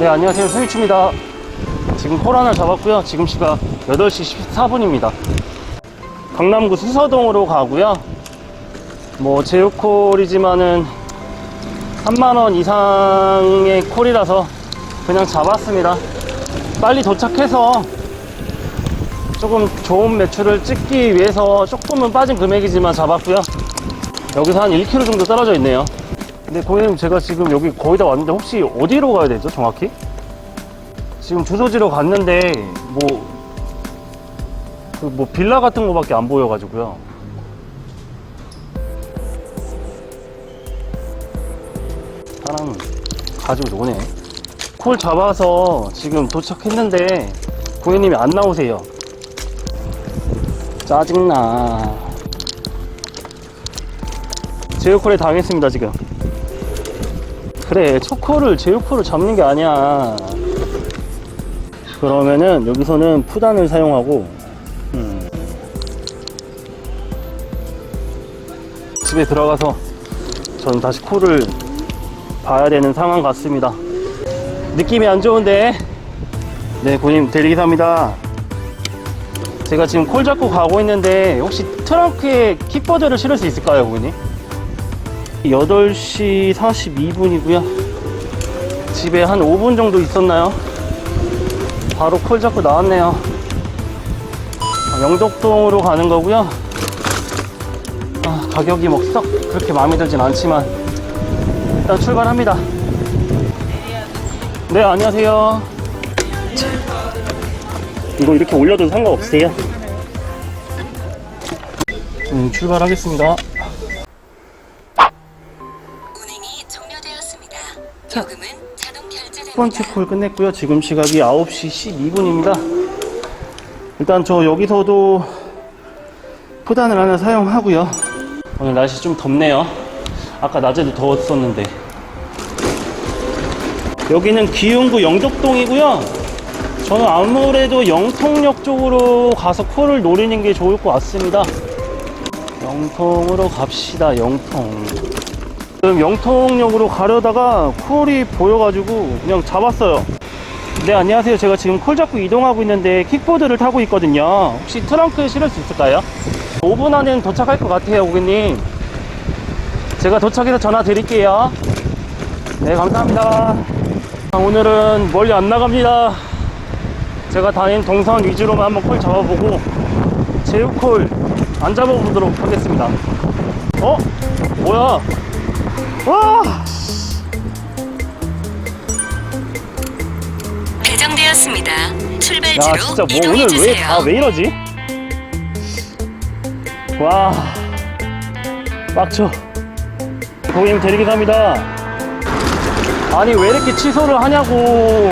네, 안녕하세요. 소유추입니다. 지금 콜 하나 잡았고요. 지금 시각 8시 14분입니다. 강남구 수서동으로 가고요. 뭐, 제휴콜이지만은 3만원 이상의 콜이라서 그냥 잡았습니다. 빨리 도착해서 조금 좋은 매출을 찍기 위해서 조금은 빠진 금액이지만 잡았고요. 여기서 한 1km 정도 떨어져 있네요. 근데 고객님 제가 지금 여기 거의 다 왔는데 혹시 어디로 가야 되죠 정확히? 지금 주소지로 갔는데 뭐 그 뭐 빌라 같은 거밖에 안 보여가지고요. 사람 가지고 노네. 콜 잡아서 지금 도착했는데 고객님이 안 나오세요. 짜증나. 제휴콜에 당했습니다 지금. 그래 초코를 제휴코를 잡는 게 아니야 그러면은 여기서는 푸단을 사용하고 음. 집에 들어가서 저는 다시 코를 봐야 되는 상황 같습니다 느낌이 안 좋은데 네 고객님 대리기사입니다 제가 지금 콜 잡고 가고 있는데 혹시 트렁크에 킥보드를 실을 수 있을까요 고객님? 8시 42분이고요. 집에 한 5분 정도 있었나요? 바로 콜 잡고 나왔네요. 아, 영덕동으로 가는 거고요. 아, 가격이 뭐 썩 그렇게 마음에 들진 않지만 일단 출발합니다. 네, 안녕하세요. 이거 이렇게 올려도 상관없으세요? 음, 출발하겠습니다. 자. 첫. 번째 콜 끝냈고요. 지금 시각이 9시 12분입니다. 일단 저 여기서도 포단을 하나 사용하고요. 오늘 날씨 좀 덥네요. 아까 낮에도 더웠었는데. 여기는 기흥구 영덕동이고요. 저는 아무래도 영통역 쪽으로 가서 콜을 노리는 게 좋을 것 같습니다. 영통으로 갑시다. 영통. 지금 영통역으로 가려다가 콜이 보여가지고 그냥 잡았어요. 네, 안녕하세요. 제가 지금 콜 잡고 이동하고 있는데 킥보드를 타고 있거든요. 혹시 트렁크에 실을 수 있을까요? 5분 안에는 도착할 것 같아요, 고객님. 제가 도착해서 전화 드릴게요. 네, 감사합니다. 아, 오늘은 멀리 안 나갑니다. 제가 다닌 동선 위주로만 한번 콜 잡아보고 제휴콜 안 잡아보도록 하겠습니다. 어? 뭐야? 와! 배정되었습니다. 야 출발지로 진짜 뭐 이동해 오늘 왜 주세요. 다왜 이러지? 와 빡쳐 고객님 대리기사입니다 아니 왜 이렇게 취소를 하냐고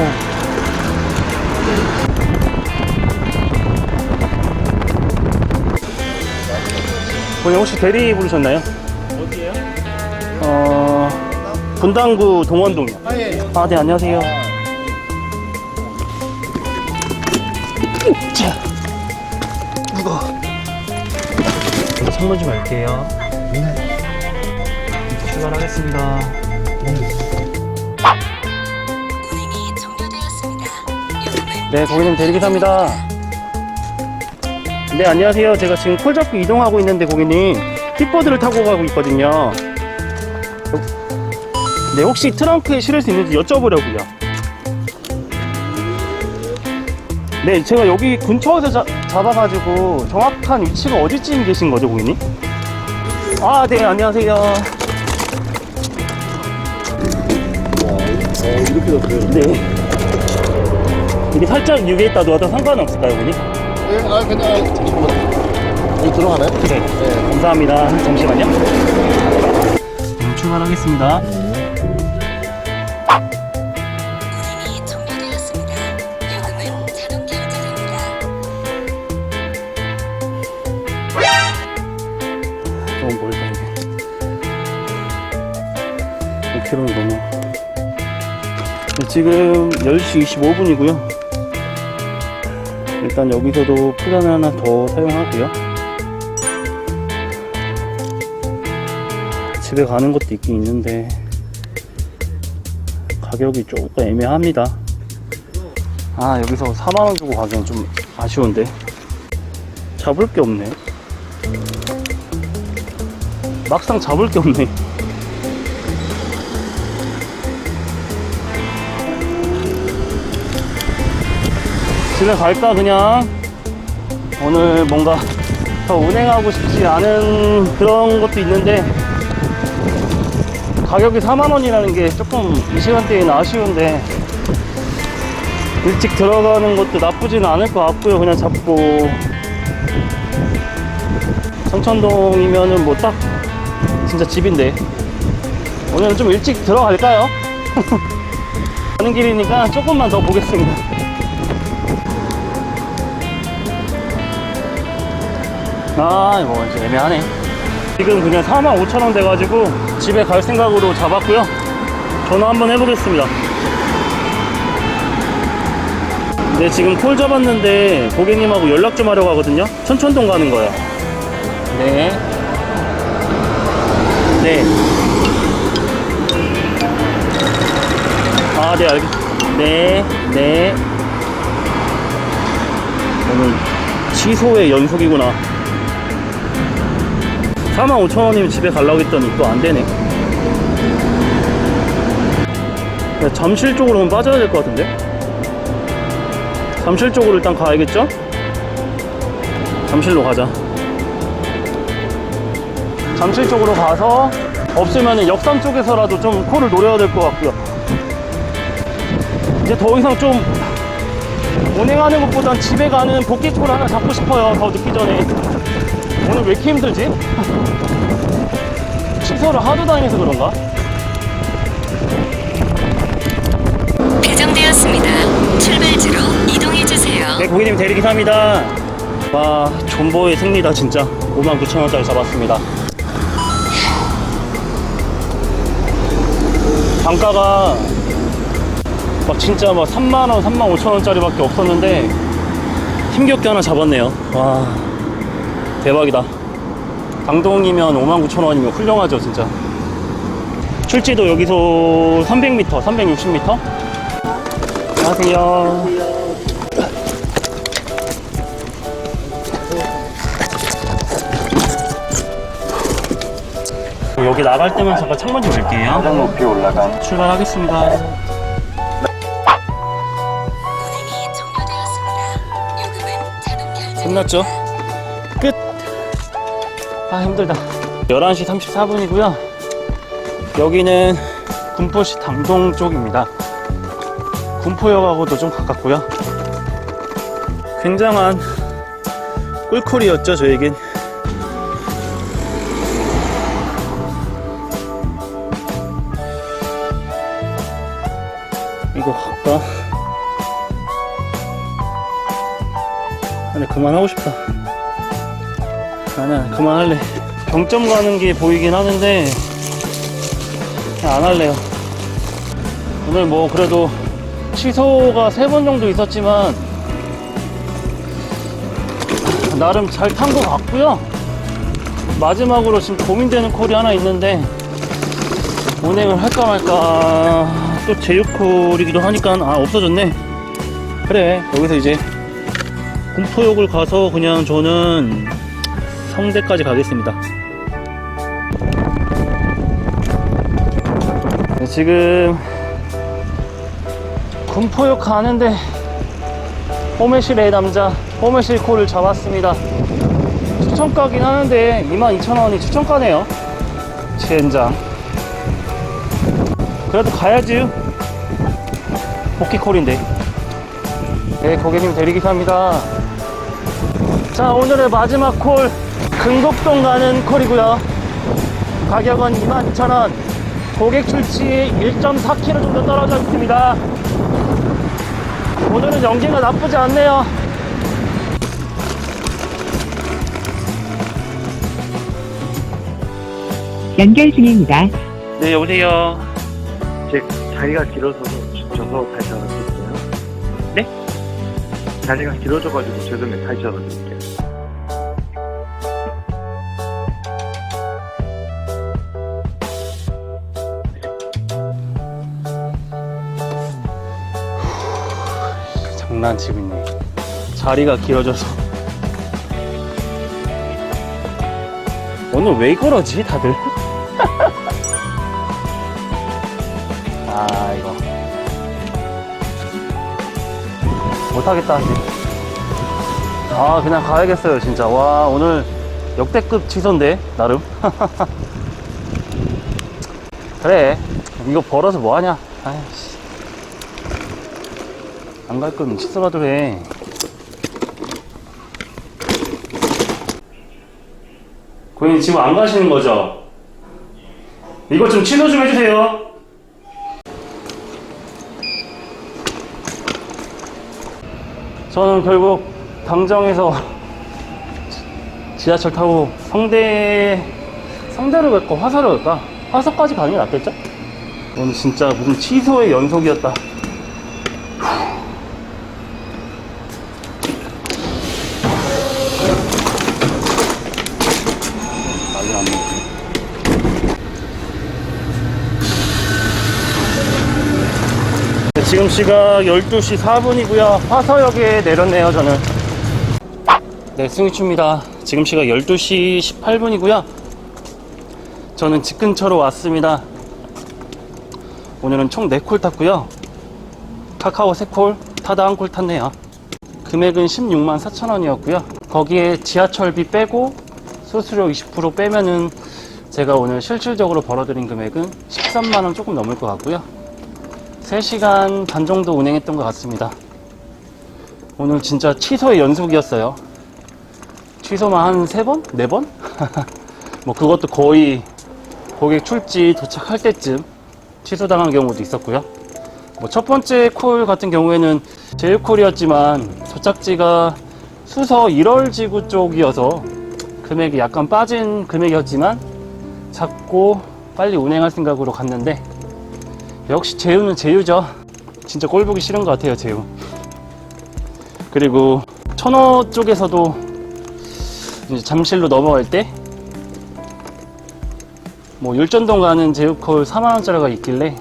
고객님 혹시 대리 부르셨나요? 어디에요? 어 분당구 동원동이요 아, 예. 아, 네, 안녕하세요. 자, 무거. 이거 창문 좀 열게요. 네. 출발하겠습니다. 운행이 종료되었습니다. 요금은 네, 고객님 대리기사입니다. 네, 안녕하세요. 제가 지금 콜 잡고 이동하고 있는데 고객님 킥보드를 타고 가고 있거든요. 네, 혹시 트렁크에 실을 수 있는지 여쭤보려고요. 네, 제가 여기 근처에서 자- 잡아가지고 정확한 위치가 어디쯤 계신 거죠, 고객님? 아, 네, 안녕하세요. 어, 이렇게 넣어요. 네. 이게 살짝 유에 있다 놓아도 상관없을까요, 고객님? 예, 아, 그냥, 뭐, 여기 들어가나요? 네. 네. 감사합니다. 잠시만요. 음, 출발하겠습니다. 너무 멀다, 이게. 5km 넘어. 네, 지금 10시 25분이고요. 일단 여기서도 플랜을 하나 더 사용하고요. 집에 가는 것도 있긴 있는데 가격이 조금 애매합니다. 아 여기서 4만원 주고 가기엔 좀 아쉬운데 잡을 게 없네 막상 잡을 게 없네. 집에 갈까 그냥? 오늘 뭔가 더 운행하고 싶지 않은 그런 것도 있는데 가격이 4만원이라는 게 조금 이 시간대에는 아쉬운데 일찍 들어가는 것도 나쁘진 않을 것 같고요. 그냥 잡고. 성천동이면은 뭐 딱 진짜 집인데. 오늘은 좀 일찍 들어갈까요? 가는 길이니까 조금만 더 보겠습니다. 아 이거 이제 애매하네. 지금 그냥 45,000원 돼가지고 집에 갈 생각으로 잡았고요. 전화 한번 해보겠습니다. 네 지금 콜 잡았는데 고객님하고 연락 좀 하려고 하거든요. 천천동 가는 거예요. 네 네. 아, 네, 알겠습니다. 네, 네. 오늘 취소의 연속이구나. 45,000원이면 집에 가려고 했더니 또 안 되네. 야, 잠실 쪽으로 는 빠져야 될 것 같은데? 잠실 쪽으로 일단 가야겠죠? 잠실로 가자. 잠실 쪽으로 가서 없으면 역삼 쪽에서라도 좀 콜을 노려야 될 것 같고요. 이제 더 이상 좀 운행하는 것보단 집에 가는 복귀 콜 하나 잡고 싶어요. 더 늦기 전에. 오늘 왜 이렇게 힘들지? 취소를 하도 다니면서 그런가? 배정되었습니다. 출발지로 이동해 주세요. 네, 고객님 대리기사입니다. 와, 존버의 승리다, 진짜. 59,000원짜리 잡았습니다. 단가가 막 진짜 막 3만원, 3만 5천원짜리 밖에 없었는데 힘겹게 하나 잡았네요. 와, 대박이다. 강동이면 5만 9천원이면 훌륭하죠, 진짜. 출지도 여기서 300m, 360m? 안녕하세요. 여기 나갈 때만 잠깐 창문 좀 열게요. 가장 높이 올라간 출발하겠습니다. 운행이 종료되었습니다. 요금은 자동 결제. 끝났죠? 끝! 아, 힘들다. 11시 34분이고요. 여기는 군포시 당동 쪽입니다. 군포역하고도 좀 가깝고요. 굉장한 꿀콜이었죠, 저에겐. 그만하고 싶다. 아니야, 그만할래. 병점 가는 게 보이긴 하는데, 그냥 안 할래요. 오늘 뭐, 그래도 취소가 세 번 정도 있었지만, 나름 잘 탄 것 같고요. 마지막으로 지금 고민되는 콜이 하나 있는데, 운행을 할까 말까. 또 제휴콜이기도 하니까, 아, 없어졌네. 그래, 여기서 이제 군포역을 가서 그냥 저는 성대까지 가겠습니다. 네, 지금 군포역 가는데 호메실의 남자 호메실 콜을 잡았습니다. 추천가긴 하는데 22,000원이 추천가네요. 젠장. 그래도 가야지. 복귀콜인데. 네, 고객님 대리기사입니다. 자, 오늘의 마지막 콜, 금곡동 가는 콜이고요. 가격은 22,000원. 고객 출치 1.4km 정도 떨어져 있습니다. 오늘은 연기가 나쁘지 않네요. 연결 중입니다. 네, 여보세요. 제 자리가 길어서 져서 다시 전화드릴게요. 네? 자리가 길어져가지고 죄송해요. 다시 전화드릴게요. 그 장난치고 있네. 자리가 길어져서. 오늘 왜 그러지, 다들? 못하겠다, 아직. 아, 그냥 가야겠어요, 진짜. 와, 오늘 역대급 취소인데, 나름. 그래. 이거 벌어서 뭐하냐. 아이씨. 안 갈 거면 취소라도 해. 고객님 지금 안 가시는 거죠? 이거 좀 취소 좀 해주세요. 저는 결국 당정에서 지하철 타고 성대 성대로 갈까 화서로 갈까 화서까지 가는 게 낫겠죠? 오늘 진짜 무슨 취소의 연속이었다. 난리 났네. 네, 지금 시각 12시 4분이고요. 화서역에 내렸네요, 저는. 네, 승희추입니다. 지금 시각 12시 18분이고요. 저는 집 근처로 왔습니다. 오늘은 총 4콜 탔고요. 카카오 3콜, 타다 1콜 탔네요. 금액은 16만 4천 원이었고요. 거기에 지하철비 빼고 수수료 20% 빼면은 제가 오늘 실질적으로 벌어들인 금액은 13만 원 조금 넘을 것 같고요. 3시간 반 정도 운행했던 것 같습니다. 오늘 진짜 취소의 연속이었어요. 취소만 한 3번? 4번? 뭐 그것도 거의 고객 출지 도착할 때쯤 취소당한 경우도 있었고요. 뭐 첫 번째 콜 같은 경우에는 제일 콜이었지만 도착지가 수서 1월 지구 쪽이어서 금액이 약간 빠진 금액이었지만 작고 빨리 운행할 생각으로 갔는데 역시 제휴는 제휴죠. 진짜 꼴 보기 싫은 것 같아요, 제휴. 그리고 천호 쪽에서도 잠실로 넘어갈 때 뭐 율전동 가는 제휴콜 4만원짜리가 있길래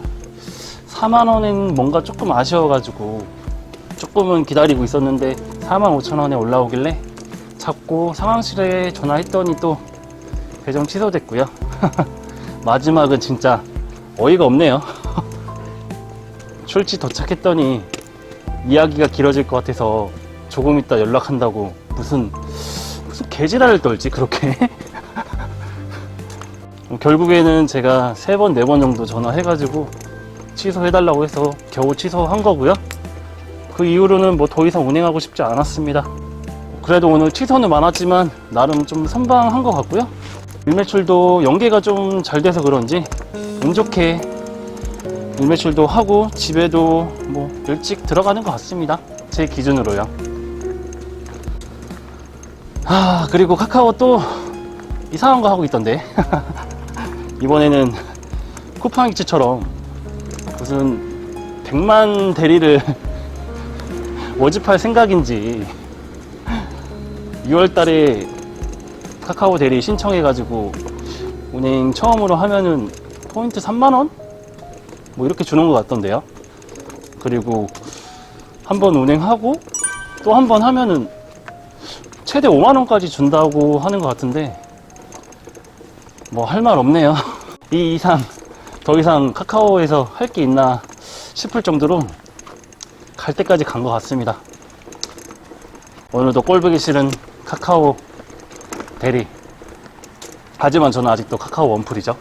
4만원은 뭔가 조금 아쉬워가지고 조금은 기다리고 있었는데 4만 5천원에 올라오길래 잡고 상황실에 전화했더니 또 배정 취소됐고요 마지막은 진짜 어이가 없네요 출지 도착했더니 이야기가 길어질 것 같아서 조금 있다 연락한다고 무슨 무슨 개지랄을 떨지 그렇게 결국에는 제가 세 번 네 번 정도 전화해가지고 취소해달라고 해서 겨우 취소한 거고요. 그 이후로는 뭐 더 이상 운행하고 싶지 않았습니다. 그래도 오늘 취소는 많았지만 나름 좀 선방한 것 같고요. 일매출도 연계가 좀 잘 돼서 그런지 운 좋게 일매출도 하고 집에도 뭐 일찍 들어가는 것 같습니다. 제 기준으로요. 아 그리고 카카오 또 이상한 거 하고 있던데 이번에는 쿠팡 이츠처럼 무슨 100만 대리를 모집할 생각인지 6월 달에 카카오 대리 신청해가지고 운행 처음으로 하면은 포인트 3만원? 뭐 이렇게 주는 것 같던데요. 그리고 한 번 운행하고 또 한 번 하면은 최대 5만원까지 준다고 하는 것 같은데 뭐 할 말 없네요. 이 이상 더 이상 카카오에서 할 게 있나 싶을 정도로 갈 때까지 간 것 같습니다. 오늘도 꼴보기 싫은 카카오 대리. 하지만 저는 아직도 카카오 원풀이죠.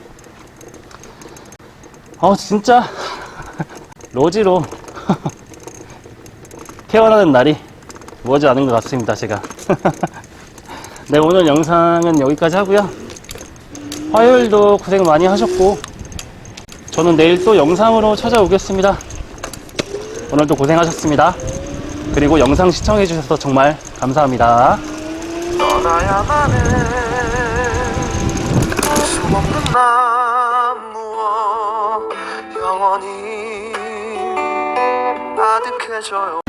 어, 진짜 로지로 태어나는 날이 머지 않은 것 같습니다, 제가. 네, 오늘 영상은 여기까지 하고요. 화요일도 고생 많이 하셨고, 저는 내일 또 영상으로 찾아오겠습니다. 오늘도 고생하셨습니다. 그리고 영상 시청해 주셔서 정말 감사합니다. 떠나야만 해 해져요